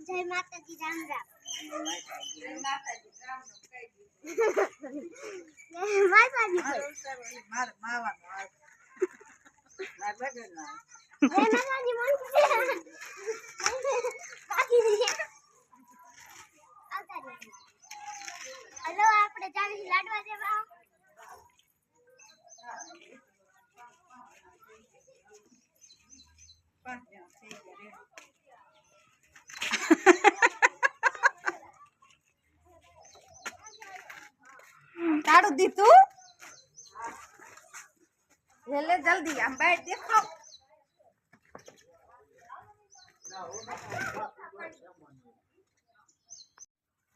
જય માતાજી જય લાડવા રામ રામ માવાનું પાંચ જણા થઈ ગયા રે. તાળું દીધું લે જલ્દી, આમ બાય દેખાવ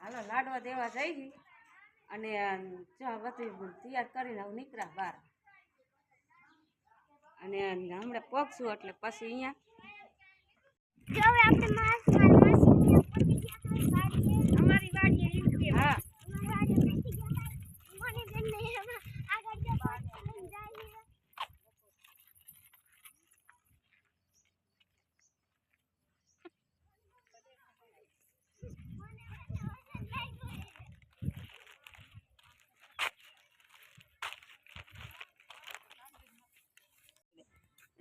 હાલો, લાડવા દેવા જઈ. અને ચા બધું તૈયાર કરીને નીકળ્યા બહાર. અને હમણાં પોગશું એટલે પછી અહીંયા અમારી વાડીએ હા અમારી વાડીએ પહોંચી ગયા હતા મને બેન ને એમાં આગળ જો પાછળ જાય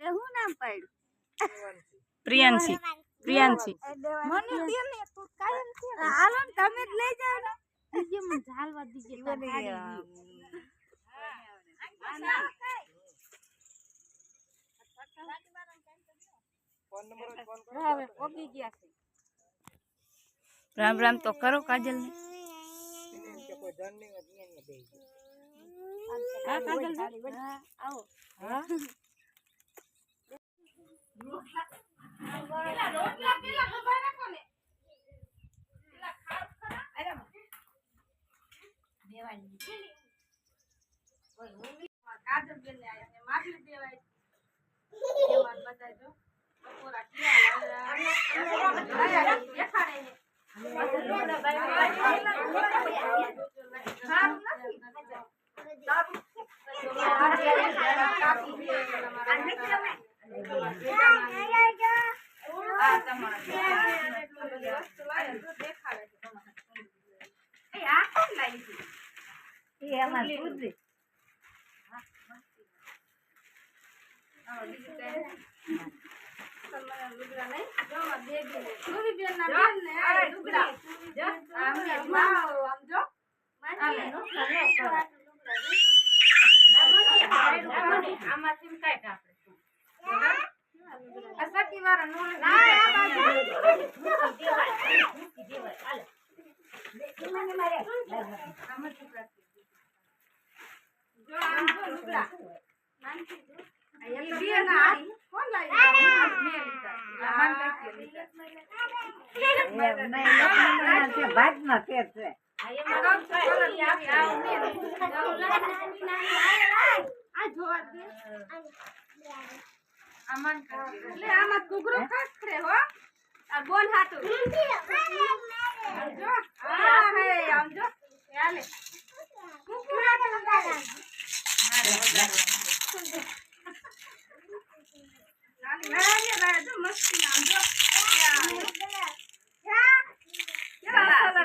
શું નામ પાડ્યું પ્રિયાંશી. પ્રિયાંશી. મને દે ને તું કાયમ છે હાલો તમે જ લઈ જાઓ ને. બીજે મને ઝાલવા દીજે તાર રામ રામ તો કરો કાજલ ને. કાજલ આવો. હા. કાજલ બેન ને આયા ને માટલી દેવાય એમાં બધા જો બપોરા ઠિયા દેખાડે છે સારું નથી આમાંથી કાંઈ આપણે સખી વાળા નો જો આમ જો લુગડા એ બે ના કોણ લાવી મેં લીધા લહાન કઈ છે. જોવા દે. આમાં એટલે આમાં ઘૂઘરો હો? આ બોલ હાટુ. જો. હે આમ જો. ચાલે નાની નાની લાય મસ્તી આમ જો.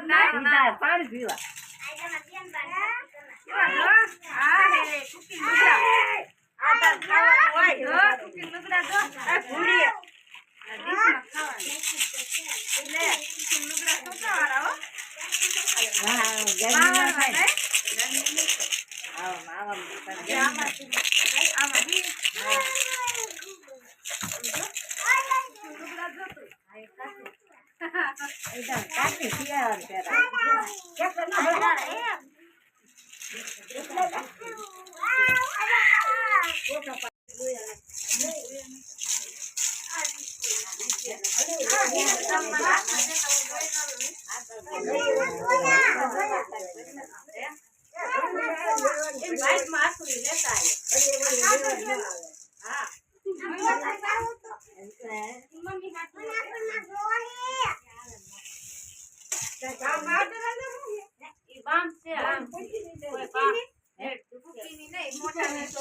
પાણી પીવા. આ કુકી લુગડા જો એ ભૂડી આ ડીશમાં ખાવાનું લે કુકી લુગડા સુકાવાળા હો ગરમી ના બાવળમાં થાય નહીં? આવો આવો એ આમાં થી. આમાં થી. લુગડા જો તું. આ એક કાઢી. એકદમ કાચી શિયાળા પેરા એ બાઈકમાં આસુરી લેતા આવ્યા. હા. મમ્મી હાથમાં ઈ બામ છે આમ. કોઈ બામ. એ કુકીની નહીં, મોટાની તો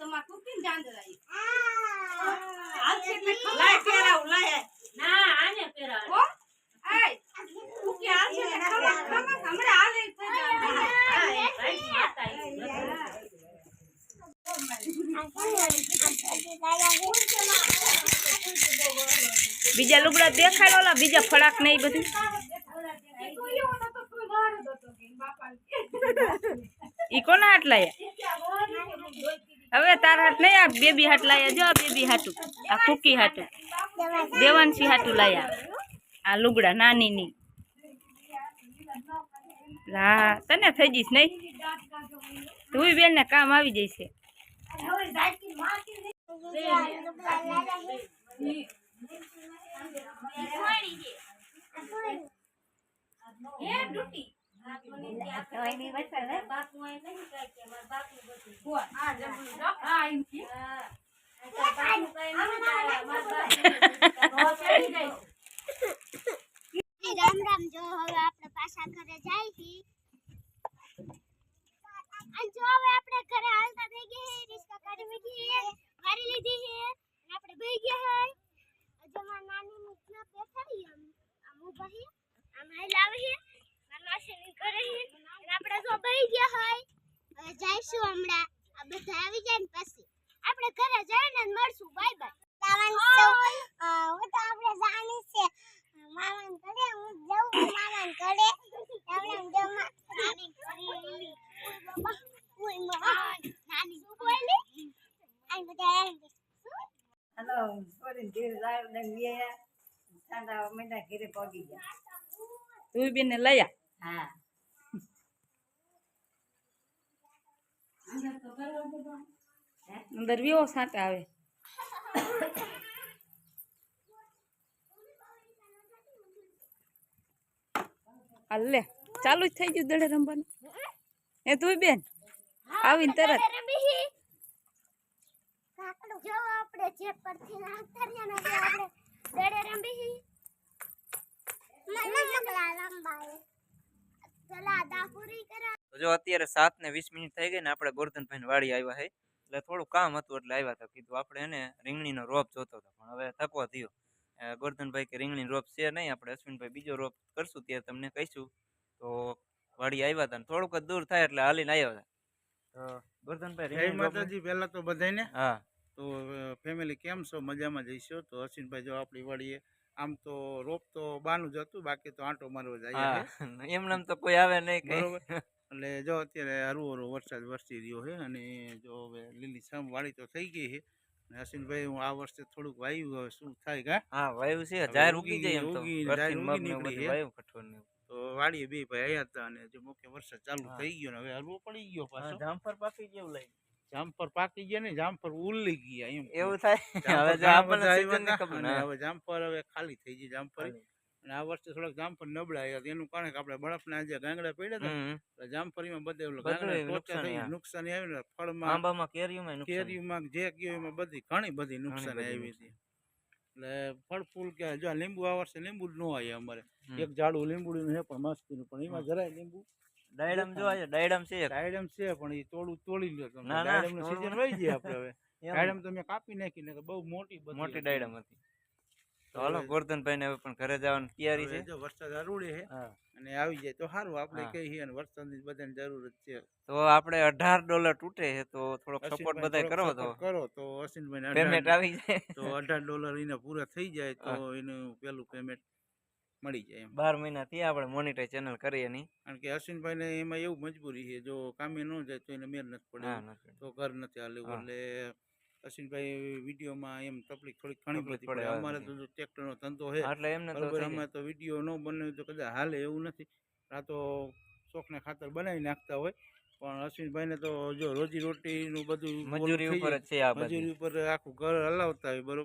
તમારા છોકરા રહેવાય નહીં આ તારે કયા કપડા ગમે છે ઓય આ બે જોડી છે ને આપણે એક જોડી પહેર નાખી એક જોડી આઈ તાર ખાઈ લઈ આઈ તાર હું લાવી કુકી એટલે આ તો માં કુકી જાન દરાઈ આ છે એટલે લાય પહેરાવ લાય ના આને પહેરાવ ઓ આય કુકી આ છે એટલે ખમા ખમા હમણાં આ લઈ પહેરાવ હા એ ભાઈ માતા બીજા લુગડા દેખાડો ઓલા, બીજા ફળાક ને એ બધું. ઈ કોના હાટ લાયા હવે તાર હાટ નહીં આ બેબી હાટ લાયા. જો બેબી હાટું, આ કુકી હાટું. દેવાંશી હાટું લાયા. આ લુગડા નાની ની હા તને થઈ જઈશ નહીં? તું બેન ને કામ આવી જઈશે રામ રામ જો હવે આપણે પાછા ઘરે જાય છી અને જો હવે આપણે ઘરે હાલતા થઈ ગયા હે રિસ્કા કાઢી મૂકી હે મારી લીધી હે અને આપણે બેહી ગયા હે હજુ મારી નાની મુખના બેઠા આમ આમ ઊભા હે આમ હાલ આવે હે ઘરે આપણે ગયા હોય. હવે જઈશું હમણાં. આ બધા આવી જાય ને પછી. આપણે ઘરે જઈને મળશું. બાય બાય હું તો આપણે જાણી છે. મામાન કરે હું જઉં મામાન કરે આપણે જમા નાની કરી બાબા ઓયમાં નાની શું બોલી? આ બધા એમ હાલો ઘેર લાવ ને ગયા ઠંડા મહિના ઘેરે પગી ગયા. તું બેન ને લયા હા. અંદર વિવો સાટ આવે. હાલ લે ચાલુ જ થઈ ગયું દડે રમવાનું. એ તું બેન આવીને તરત. આપણે જે પરથી નાખતા રહ્યા ને આપણે દડે રમી મને મકલા લંબાય ચલા દાપુરી કરા તો જો અત્યારે સાત ને વીસ મિનિટ થઈ ગઈ ને આપણે ગોરધનભાઈ વાડી આવ્યા છે એટલે થોડું કામ હતું એટલે આવ્યા હતા. કીધું આપણે એને રીંગણીનો રોપ જોતો હતો પણ હવે થકો થયો. ગોરધનભાઈ કે રીંગણી રોપ છે નહીં આપણે અશ્વિનભાઈ બીજો રોપ કરશું ત્યારે તમને કહીશું. તો વાડી આવ્યા હતા ને થોડુંક જ દૂર થાય એટલે હાલીને આવ્યા હતા. ગોરધનભાઈ જય માતાજી પહેલા તો બધાને હા. તો ફેમિલી કેમ છો? મજામાં જઈશો? તો અશ્વિનભાઈ જો આપણી વાડીએ આમ તો રોપ તો બાનું જ હતું બાકી તો આંટો મારવો જાય એમ નામ તો કોઈ આવે નહીં બરોબર. એટલે જો અત્યારે હરવો હરવો વરસાદ વરસી રહ્યો છે અને જો હવે લીલી છમ વાળી તો થઈ ગઈ છે. અને અશ્વિનભાઈ હું આ વર્ષે થોડુંક વાયુ હવે શું થાય કા હા વાયુ છે જાહેર ઉગી- જાય તો. ઉગી- જાહેર ઉગી નીકળી. વાયુ કઠોળ તો વાડીએ બે ભાઈ આવ્યા હતા અને જો મુખ્ય વરસાદ ચાલુ થઈ ગયો ને હવે હરવો પડી ગયો પાછો. જામફર પાકી ગયો લઈ. જામફર પાકી ગયા ને જામફર ઉલ્લી ગયા એમ. એવું થાય? હવે જામફળ જો ઘણા આપણને બધા season ની આવ્યા ખબર હતા ના. અને હવે ખાલી થઈ ગઈ જામફળ. ખાલી. અને આ વર્ષે થોડાક જામફળ નબળા આવ્યા હતા. એનું કારણ કે આપણે બરફના જે ગાંગડા પડ્યા હતા જામફળીમાં બધે ઓલા ગાંગડા ટોચા થઈ નુકસાની, ને ફળમાં આંબામાં કેરીમાં જે કયો બધી ઘણી બધી નુકસાની આવી હતી. એટલે ફળ ફૂલ કે જો આ લીંબુ આ વર્ષે લીંબુ ન આવ્યા અમારે. એક ઝાડું લીંબુડીનું છે પણ મસ્તીનું પણ એમાં જરાય લીંબુ ડાયડમ જો આજે ડાયડમ છે ડાયડમ છે પણ એ તોડું તોડી લ્યો તમે. ડાયડમ ના, સીઝન વહી જાય આપણે હવે. ડાયડમ તો મેં કાપી નાખી ને બહુ મોટી મોટી ડાયડમ હતી. તો હાલો ગોરધનભાઈ ને હવે પણ ઘરે જવાની તૈયારી છે. જો વરસાદ હરુડે છે અને આવી જાય તો સારું આપણે. કહીએ અને વરસાદની બધાને જરૂર છે. તો આપણે અઢાર ડોલર તૂટે છે તો થોડોક સપોર્ટ અશ્વિનભાઈ બધાય કરો તો. કરો તો અશ્વિનભાઈને પેમેન્ટ આવી જાય. તો અઢાર ડોલર એને પૂરા થઈ જાય તો એનું પેલું પેમેન્ટ મળી જાય એમ. બાર મહિના થી આપણે મોનિટાઈઝ ચેનલ કરીએ નહીં. કારણ કે અશ્વિનભાઈને એમાં એવું મજબૂરી છે જો કામે ન જાય તો એને મેર નથી પડે તો ઘર નથી હાલ્યું એટલે અશ્વિનભાઈ વિડીયોમાં એમ તકલીફ થોડીક ઘણી બધી પડે, અમારે તો. ટ્રેક્ટરનો ધંધો છે એટલે એમને અમે તો વીડિયો ન બનાવ્યું તો કદાચ હાલે એવું નથી. આ તો શોખને ખાતર બનાવી નાખતા હોય પણ અશ્વિનભાઈને તો જો રોજી રોટીનું બધી મજૂરી ઉપર આખું ઘર હલાવતા હોય બરોબર.